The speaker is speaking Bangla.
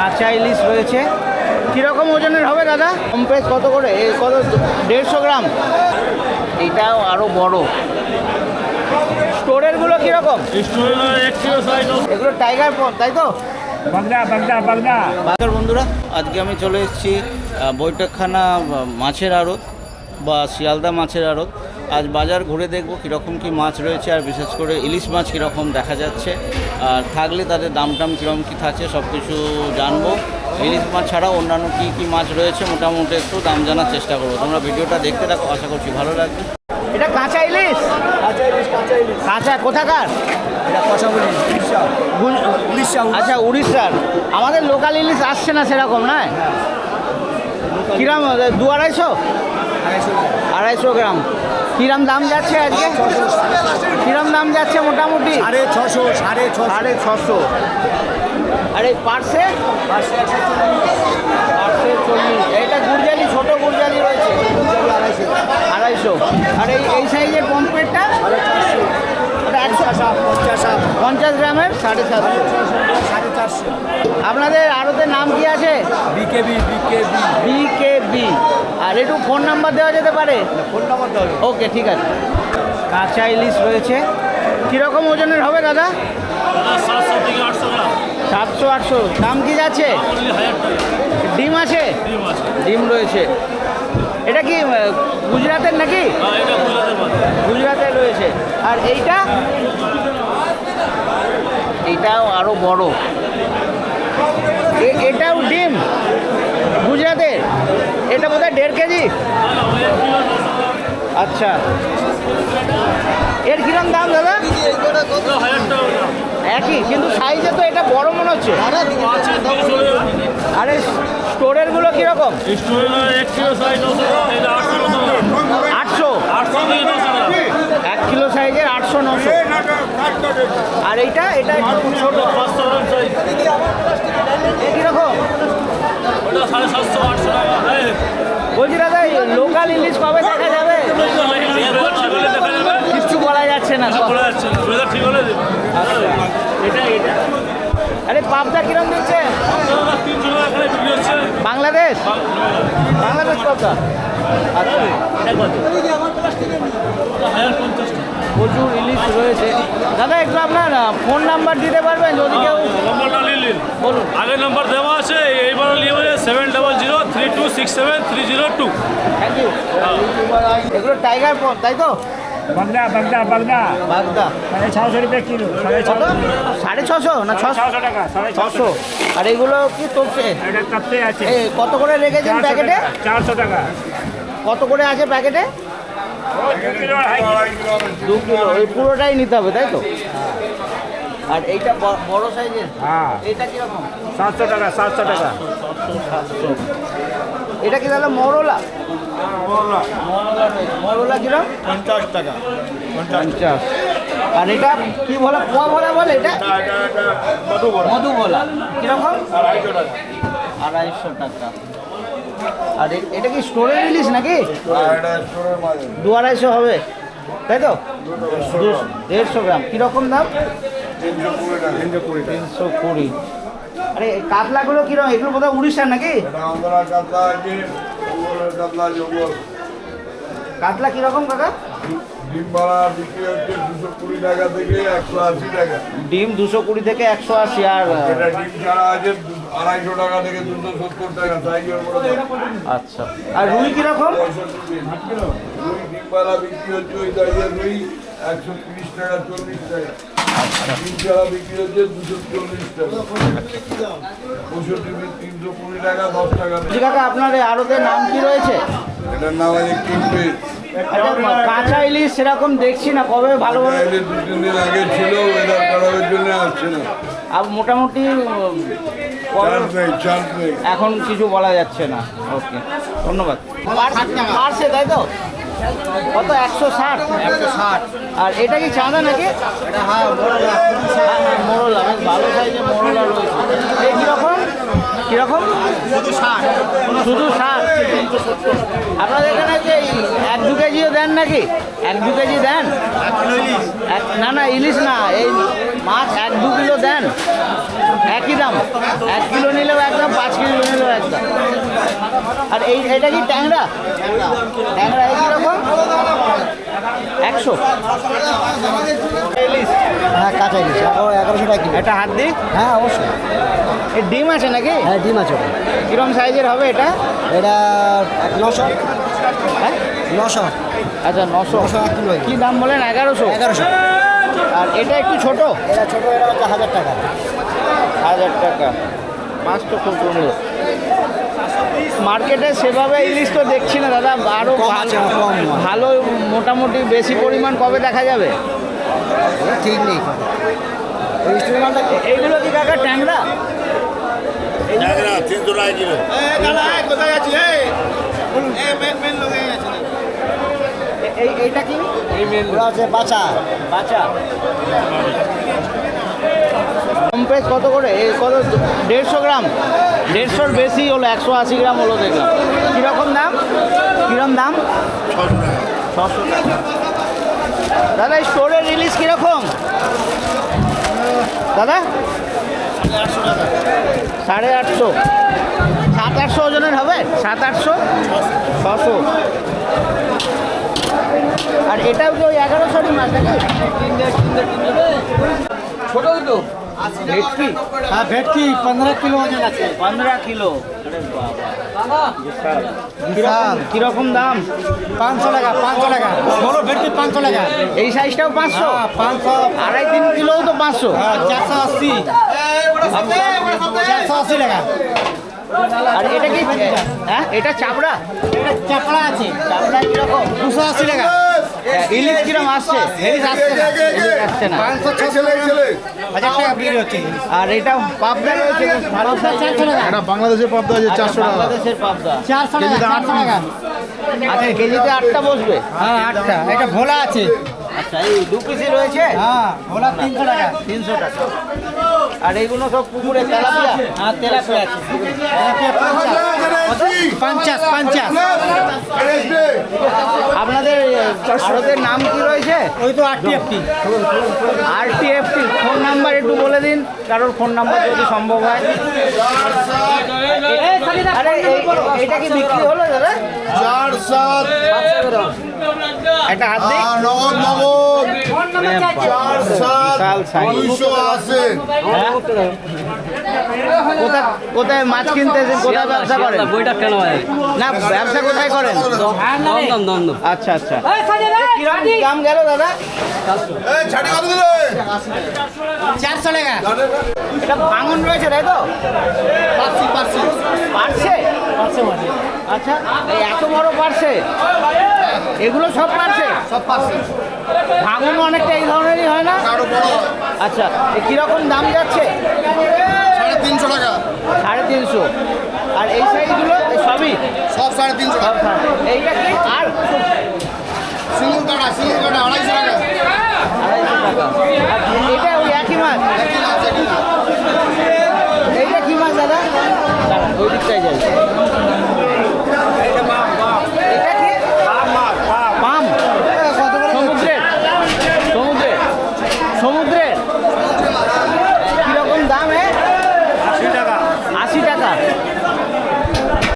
কাঁচা ইলিশ রয়েছে। কীরকম ওজনের হবে দাদা? কম প্রাইস কত করে? এই কত? দেড়শো গ্রাম। এটাও আরও বড়। স্টোরেরগুলো কীরকম? এগুলো টাইগার পথ তাই তো? বাগদা বাগদা বাগদা বাজার বন্ধুরা আজকে আমি চলে এসেছি বৈঠকখানা মাছের আড়ত বা শিয়ালদা মাছের আড়ত। আজ বাজার ঘুরে দেখব কীরকম কী মাছ রয়েছে আর বিশেষ করে ইলিশ মাছ কীরকম দেখা যাচ্ছে। আর থাকলে তাদের দাম টাম কীরকম কী থাকছে সব কিছু জানব। ইলিশ মাছ ছাড়াও অন্যান্য কী কী মাছ রয়েছে মোটামুটি একটু দাম জানার চেষ্টা করব। তোমরা ভিডিওটা দেখতে থাকো আশা করছি ভালো লাগবে। এটা কাঁচা ইলিশ? কাঁচা ইলিশ কাঁচা ইলিশ। কাঁচা কোথাকার? এটা কষা উড়িষ্যা। উড়িষ্যা আচ্ছা উড়িষ্যার। আমাদের লোকাল ইলিশ আসছে না সেরকম না কিরাম? দু আড়াইশো? আড়াইশো গ্রাম। কিরাম দাম যাচ্ছে আজকে? কিরাম দাম যাচ্ছে মোটামুটি? সাড়ে ছশো সাড়ে ছশো। সাড়ে ছশো। আর এই পার্সে চল্লিশ পার্সে চল্লিশ। এইটা গুরজালি ছোট গুরজালি রয়েছে। আড়াইশো। আর এই এই সাইজের পম্পেটটা? ওটা একশো পঞ্চাশ পঞ্চাশ গ্রামের? সাড়ে সাতশো চারশো আপনাদের আড়তের নাম কি আছে? বিকেবি বিকেবি বিকেবি আর একটু ফোন নাম্বার দেওয়া যেতে পারে? ফোন নাম্বার দাও ওকে ঠিক আছে। কাঁচা ইলিশ রয়েছে। কীরকম ওজনের হবে দাদা? সাতশো আটশো দাম কি যাচ্ছে? ডিম আছে? ডিম আছে। ডিম রয়েছে। এটা কি গুজরাটের নাকি? হ্যাঁ এটা গুজরাটের মাছ গুজরাটে রয়েছে। আর এইটা? এইটাও আরও বড়। এটাও ডিম। গুজরাটের এটা বোধহয় দেড় কেজি। আচ্ছা। এর কিরম দাম, দাদা? একই, কিন্তু সাইজে তো এটা বড় মনে হচ্ছে। আরে, স্টোরেরগুলো কীরকম স্টোরেজ এক কিলো সাইজ নশো গ্রাম এটা আটশো নশো গ্রাম আটশো আটশো থেকে নশো গ্রাম এক কিলো সাইজের আটশো, নশো। আর এইটা, এটা একটু বলছি দাদা লোকাল ইলিশ কবে দেখা যাবে? কিচ্ছু বলা যাচ্ছে না আরে, পাবদা কিরম দিচ্ছে? বাংলাদেশ? বাংলাদেশ পাবদা? আচ্ছা। প্রচুর ইলিশ রয়েছে। দাদা একটু আপনার ফোন নাম্বার দিতে পারবেন যদি কেউ? নম্বরটা নিয়ে নিন। বলুন। আগের নাম্বার দেওয়া আছে এইবার নিয়ে seven double zero three two six seven three zero two thank you এগুলো টাইগার পথ তাই তো? বাগদা বাগদা বাগদা। বাগদা। সাড়ে ছশো রুপিয়া কিলো সাড়ে ছশো। সাড়ে ছশো না ছশো ছশো টাকা সাড়ে ছশো। আর এগুলো কি তোপছে এটা কাপতে আছে। কত করে রেখেছেন প্যাকেটে? চারশো টাকা। কত করে আছে প্যাকেটে? দু কিলো এই পুরোটাই নিতে হবে তাই তো? আর এইটা বড় সাইজের? হ্যাঁ। এটা কীরকম? সাতশো টাকা সাতশো টাকা। এটা কি তাহলে মরলা? মরলা কীরকম? পঞ্চাশ টাকা। পঞ্চাশ। আর এটা কি বলে পোয়া ভরা বলে এটা? মধু বলা। কীরকম? আড়াইশো টাকা। আর এটা কি স্টোরে রিলিজ নাকি? দু আড়াইশো হবে। তাই তো? দেড়শো গ্রাম। কীরকম দাম? তিনশো কুড়ি। আরে কাতলাগুলো কীরকম এগুলো বোধহয় উড়িষ্যার নাকি? কাতলা কীরকম, কাকা? ডিম দুশো কুড়ি থেকে একশো আশি আর আড়াইশো টাকা থেকে দুশো সত্তর টাকা সাইজের আচ্ছা। আর রুই কীরকম? রুই ডিম ভাড়া বিক্রি হচ্ছে ওই সাইজের রুই একশো তিরিশ টাকা চল্লিশ টাকা। ডিম বিক্রি হচ্ছে দুশো চল্লিশ টাকা। পঁয়ষট্টি তিনশো কুড়ি টাকা দশ টাকা। আপনার আড়তের নাম কি রয়েছে? এটার নাম আছে আচ্ছা কাঁচা ইলিশ সেরকম দেখছি না কবে ভালোভাবে দু তিন দিন আগে ছিল ওয়েদার খারাপের জন্য আসছে না। আর মোটামুটি কবে চান্স নেই চান্স নেই। এখন কিছু বলা যাচ্ছে না। ওকে ধন্যবাদ। পারছে তাই তো? কত একশো ষাট? একশো ষাট। আর এটা কি চাঁদা নাকি? হ্যাঁ মোরলা। মোরলা বেশ ভালো সাইজে মোরলা রয়েছে। কীরকম? শুধু ষাট। শুধু ষাট। আপনাদের এখানে যে এক দু কেজিও দেন নাকি? এক দু কেজি দেন? এক না না ইলিশ না এই মাছ এক দু কিলো দেন একই দাম এক কিলো নিলেও এক পাঁচ কেজি নিল একদম। আর এই এটা কি ট্যাংরা? ট্যাংরা এই কীরকম? একশো। হ্যাঁ কাঁচা ইলিশ এগারো এগারোশো টাকা কিলো। এটা হাত দিই হ্যাঁ অবশ্যই। এর ডিম আছে নাকি? হ্যাঁ ডিম আছে। কিরম সাইজের হবে এটা? এটা নশো। হ্যাঁ? নশো। আচ্ছা নশো। নশো এক কিলো কী দাম বলেন? এগারোশো। এগারোশো। আর এটা একটু ছোটো? এটা ছোটো এটা হচ্ছে হাজার টাকা। হাজার টাকা। মাছ তো খুব কমলো মার্কেটে সেভাবে ইলিশ তো দেখছি না দাদা আরও ভালো ভালো মোটামুটি বেশি পরিমাণ কবে দেখা যাবে? ঠিক নেই। এইগুলো কি কাকা ট্যাংরা? তিনশো টাকা কিলো। এ- এই এইটা কি? ওরা আছে বাচ্চা বাচ্চা কম প্রাইস কত করে? কত? দেড়শো গ্রাম। দেড়শোর বেশি হলো, একশো আশি গ্রাম হলো দেখলাম। কীরকম দাম? কীরকম দাম? ছশো দাদা, এই স্টোরের রিলিজ কীরকম? দাদা? সাড়ে আটশো। সাত আটশো ওজনের হবে? সাত আটশো? ছশো। আর এটাও কি ওই এগারোশোরই মাছ নাকি? ছোট দুটো? ভেটকি? হ্যাঁ ভেটকি পনেরো কিলো ওজন আছে। পনেরো কিলো? কীরকম দাম? পাঁচশো টাকা পাঁচশো টাকা। বড় ভেটকি পাঁচশো টাকা। এই সাইজটাও পাঁচশো? পাঁচশো। আড়াই তিন কিলোও তো পাঁচশো। চারশো আশি। চারশো আশি টাকা। আর এটা কি? হ্যাঁ এটা চাপড়া? এটা চাপড়া আছে। চাপড়া কীরকম? দুশো আশি টাকা। ইলিশ কিরম আসছে? ইলিশ আসছে না। আসছে না। হাজার টাকা বিক্রি হচ্ছে। আর এটা পাবদা রয়েছে ভালো। এটা বাংলাদেশের পাবদা আছে চারশো টাকা। বাংলাদেশের পাবদা। চারশো টাকা চারশো টাকা। আচ্ছা কেজিতে আটটা বসবে? হ্যাঁ আটটা। এটা ভোলা আছে। আচ্ছা এই দু পিসি রয়েছে? হ্যাঁ ভোলা তিনশো টাকা। তিনশো টাকা। আর এইগুলো সব পুকুরে তেলাপিয়া। হ্যাঁ তেলাপিয়া আছে। পঞ্চাশ। পঞ্চাশ পঞ্চাশ। আপনাদের ভারতের নাম কি রয়েছে? ওই তো আরটিএফটি একটি আরটিএফটি ফোন নাম্বার একটু বলে দিন কারোর ফোন নাম্বার যদি সম্ভব হয়। আরে এটা কি বিক্রি হলো দাদা? চার সাত একটা হাত দিই। নগদ নগদ। চার সাত বিশাল দুইশো আশি। হ্যাঁ? কোথায় কোথায় মাছ কিনতেছেন কোথায় ব্যবসা করেন? বইটা কেন না ব্যবসা কোথায় করেন? দম আচ্ছা আচ্ছা। কীরকম দাম গেল দাদা? ছাড়ি কত দিলে? চারশো টাকা এটা ভাঙন রয়েছে তাই তো? পারছে পারছে। আচ্ছা এই এত বড় পারছে? এগুলো সব পারছে? সব পাঁচশো ভাঙন অনেকটা এই ধরনেরই হয় না? আচ্ছা এ কীরকম দাম যাচ্ছে? সাড়ে তিনশো টাকা। সাড়ে তিনশো। আর এই সাইজগুলো সবই? সব সাড়ে তিনশো সব এইটা কি? আর সিঙ্গুল কাটা সিঙ্গুল কাটা আড়াইশো টাকা আড়াইশো টাকা আর এটা ওই একই মাছ একই মাছ, একই মাছ। এইটা কি মাছ দাদা দাঁড়ান, ওই দিকটাই যাই।